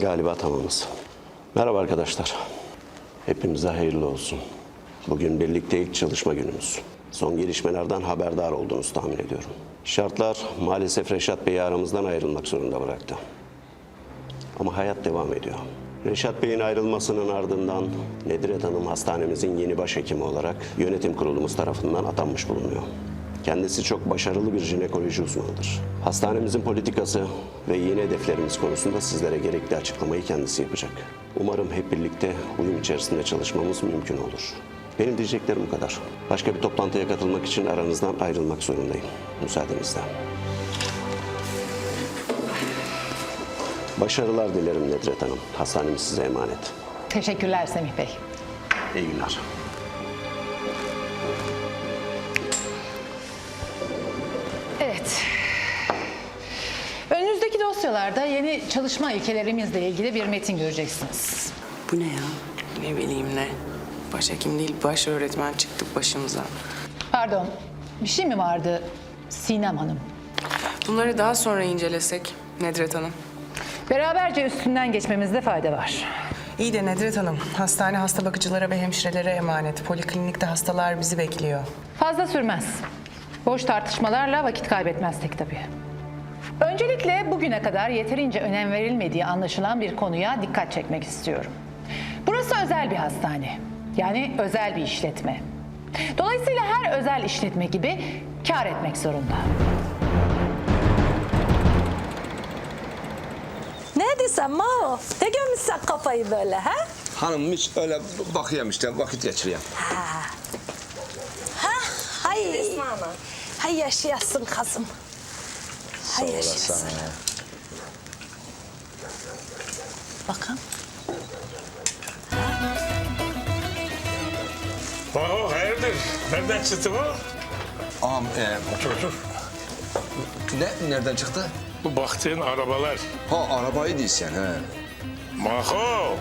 Galiba tamamız. Merhaba arkadaşlar. Hepimize hayırlı olsun. Bugün birlikte ilk çalışma günümüz. Son gelişmelerden haberdar olduğunuzu tahmin ediyorum. Şartlar maalesef Reşat Bey'i aramızdan ayrılmak zorunda bıraktı. Ama hayat devam ediyor. Reşat Bey'in ayrılmasının ardından Nedret Hanım hastanemizin yeni başhekimi olarak yönetim kurulumuz tarafından atanmış bulunuyor. Kendisi çok başarılı bir jinekoloji uzmanıdır. Hastanemizin politikası ve yeni hedeflerimiz konusunda sizlere gerekli açıklamayı kendisi yapacak. Umarım hep birlikte uyum içerisinde çalışmamız mümkün olur. Benim diyeceklerim bu kadar. Başka bir toplantıya katılmak için aranızdan ayrılmak zorundayım. Müsaadenizle. Başarılar dilerim Nedret Hanım. Hastanemiz size emanet. Teşekkürler Semih Bey. İyi günler. Evet. Önünüzdeki dosyalarda yeni çalışma ilkelerimizle ilgili bir metin göreceksiniz. Bu ne ya? Ne bileyim ne. Başhekim değil baş öğretmen çıktık başımıza. Pardon, bir şey mi vardı Sinem Hanım? Bunları daha sonra incelesek Nedret Hanım. Beraberce üstünden geçmemizde fayda var. İyi de Nedret Hanım, hastane hasta bakıcılara ve hemşirelere emanet. Poliklinikte hastalar bizi bekliyor. Fazla sürmez. Boş tartışmalarla vakit kaybetmezsek tabii. Öncelikle bugüne kadar yeterince önem verilmediği anlaşılan bir konuya dikkat çekmek istiyorum. Burası özel bir hastane. Yani özel bir işletme. Dolayısıyla her özel işletme gibi kar etmek zorunda. Diyorsun Mao? Ne gömmüşsen kafayı böyle ha? Hanım hiç öyle bakıyorum işte vakit geçiriyorum. Ha? Hay. Hay yaşayasın kızım. Hay yaşayasın. Bakın. Oo, hayırdır? Nereden çıktı bu? Ağam e, Otur otur. ne nereden çıktı? Bu baktığın arabalar. Ha arabayı değilsen he. Maho.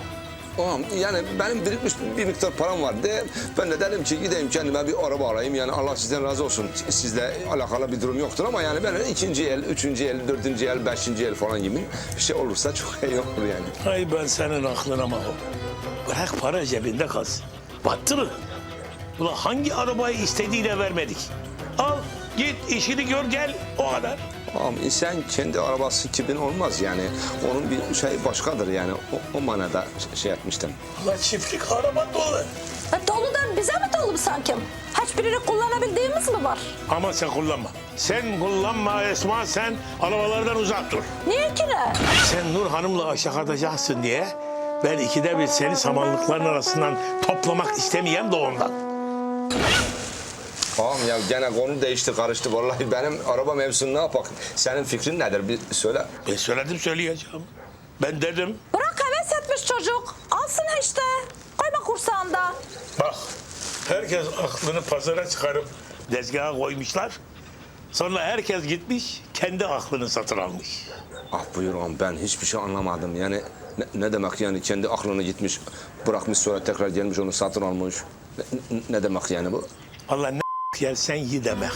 Ağam yani benim birikmiş bir miktar param var de ben de dedim ki gideyim kendime bir araba alayım yani Allah sizden razı olsun sizle alakalı bir durum yoktur ama yani ben ikinci el, üçüncü el, dördüncü el, beşinci el falan gibi bir şey olursa çok iyi olur yani. Ay ben senin aklına Maho. Bırak para cebinde kalsın. Battırın. Ulan hangi arabayı istediğine vermedik. Al git işini gör gel o kadar. Ağam insan kendi arabası kimin olmaz yani onun bir şey başkadır yani o, o manada şey etmiştim. Ulan çiftlik araba dolu. E, doludan bize mi dolu bu sanki? Hiçbirini kullanabildiğimiz mi var? Ama sen kullanma. Sen kullanma Esma sen arabalardan uzak dur. Niye ki ne? Sen Nur Hanım'la aşağı atacaksın diye ben ikide bir seni samanlıkların arasından toplamak istemeyem de ondan. Ağam ya gene konu değişti karıştı vallahi benim araba mevzusunu ne yapak? Senin fikrin nedir bir söyle. Ben söyledim söyleyeceğim. Ben dedim Bırak heves etmiş çocuk. Alsın işte. Koyma kursağında. bak herkes aklını pazara çıkarıp dezgaha koymuşlar. Sonra herkes gitmiş kendi aklını satın almış. Ah buyur ağam ben hiçbir şey anlamadım yani ne, ne demek yani kendi aklını gitmiş bırakmış sonra tekrar gelmiş onu satın almış. Ne, ne- ne demek yani bu? Allah ne yersen yi demek.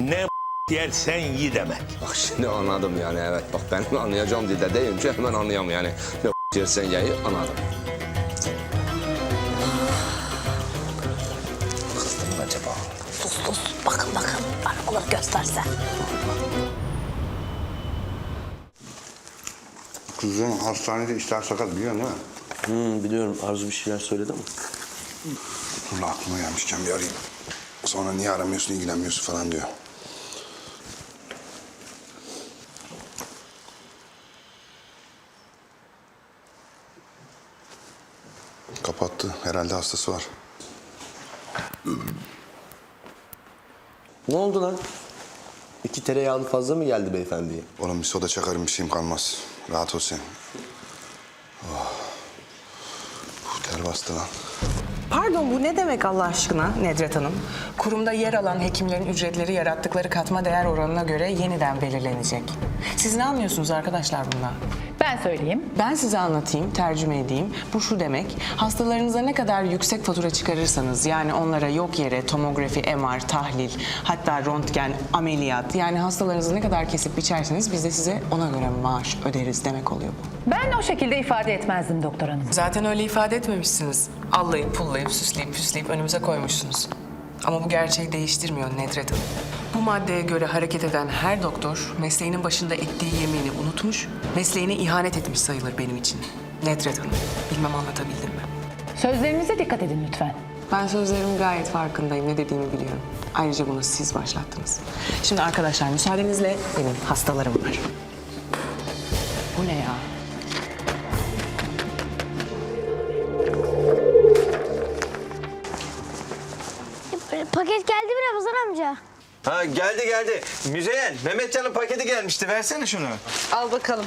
Ne yersen yi demek. Bak şimdi anladım yani evet bak ben anlayacağım diye de deyince hemen anlayamam yani. Ne yersen yayı anladım. Kızdım mı acaba? Sus sus. Bakın bakın. Arabaları göstersen. Kızın hastanede işler sakat biliyorsun değil mi? Hmm, biliyorum Arzu bir şeyler söyledi ama. Dur aklıma gelmişken bir arayayım. Sonra niye aramıyorsun, ilgilenmiyorsun falan diyor. Kapattı. Herhalde hastası var. Ne oldu lan? İki tereyağlı fazla mı geldi beyefendiye? Oğlum bir soda çakarım bir şeyim kalmaz. Rahat ol sen. Oh. Ter bastı lan. Pardon bu ne demek Allah aşkına Nedret Hanım? Kurumda yer alan hekimlerin ücretleri yarattıkları katma değer oranına göre yeniden belirlenecek. Siz ne anlıyorsunuz arkadaşlar bundan? Ben söyleyeyim. Ben size anlatayım, tercüme edeyim. Bu şu demek, hastalarınıza ne kadar yüksek fatura çıkarırsanız, yani onlara yok yere tomografi, MR, tahlil, hatta röntgen, ameliyat, yani hastalarınızı ne kadar kesip biçerseniz biz de size ona göre maaş öderiz demek oluyor bu. Ben o şekilde ifade etmezdim doktor hanım. Zaten öyle ifade etmemişsiniz. Allayıp pullayıp süsleyip püsleyip önümüze koymuşsunuz. Ama bu gerçeği değiştirmiyor Nedret Hanım. Bu maddeye göre hareket eden her doktor mesleğinin başında ettiği yemini unutmuş, mesleğine ihanet etmiş sayılır benim için. Nedret Hanım, bilmem anlatabildim mi? Sözlerinize dikkat edin lütfen. Ben sözlerimin gayet farkındayım, ne dediğimi biliyorum. Ayrıca bunu siz başlattınız. Şimdi arkadaşlar müsaadenizle benim hastalarım var. Bu ne ya? Ha geldi geldi. Müzeyyen, Mehmetcan'ın paketi gelmişti. Versene şunu. Al bakalım.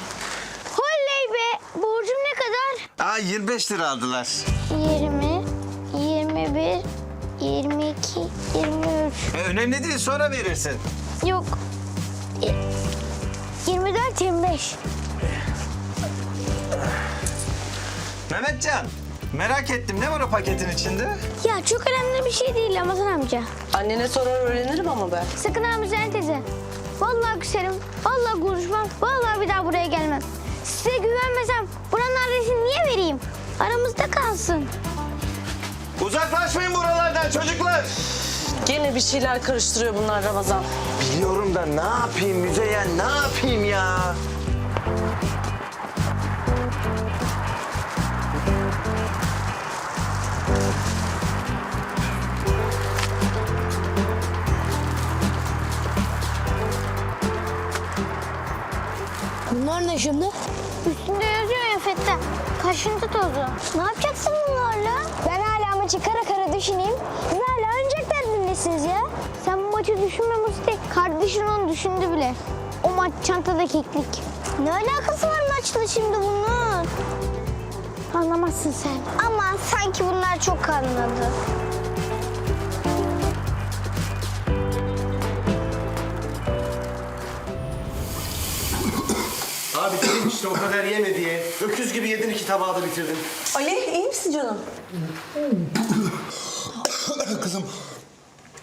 Holley be! Borcum ne kadar? Aa 25 lira aldılar. 20, 21, 22, 23. E, önemli değil sonra verirsin. Yok. Y- 24, 25. Mehmetcan, merak ettim. Ne var o paketin içinde? Ya çok önemli bir şey değil Ramazan amca. Annene sorar öğrenirim ama ben. Sakın ha Müzeyyen teyze. Vallahi küserim, vallahi konuşmam, vallahi bir daha buraya gelmem. Size güvenmesem buranın adresini niye vereyim? Aramızda kalsın. Uzaklaşmayın buralardan çocuklar. Gene bir şeyler karıştırıyor bunlar Ramazan. Biliyorum da ne yapayım Müzeyyen, ne yapayım ya? Ne şimdi? Üstünde yazıyor ya Fettah. Kaşıntı tozu. Ne yapacaksın bunlarla? Ben hala maçı kara kara düşüneyim. Siz hala oyuncak derdindesiniz ya. Sen bu maçı düşünme Musti. Kardeşin onu düşündü bile. O maç çantada keklik. Ne alakası var maçla şimdi bunun? Anlamazsın sen. Ama sanki bunlar çok anladı. İşte o kadar yeme diye. Öküz gibi yedin iki tabağı da bitirdin. Ali iyi misin canım? Kızım,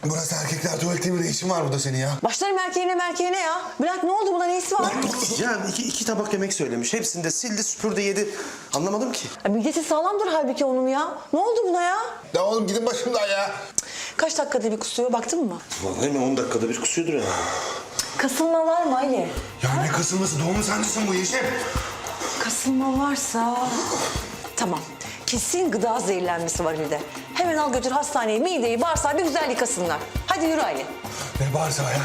burası erkekler tuvaleti mi? Ne işin var burada senin ya? Başlarım erkeğine merkeğine ya. Bırak ne oldu buna neyisi var? Ya iki, iki tabak yemek söylemiş. Hepsini de sildi süpürdü yedi. Anlamadım ki. Ya Midesi sağlamdır halbuki onun ya. Ne oldu buna ya? Ya oğlum gidin başımdan ya. Kaç dakikada bir kusuyor baktın mı? Vallahi mi 10 dakikada bir kusuyordur ya. Kasılma var mı Ali? Ya ne kasılması? Doğum sancısın bu Yeşim. Kasılma varsa... Tamam. Kesin gıda zehirlenmesi var Hilde. Hemen al götür hastaneye mideyi bağırsağı bir güzel yıkasınlar. Hadi yürü Ali. Ne bağırsa ya?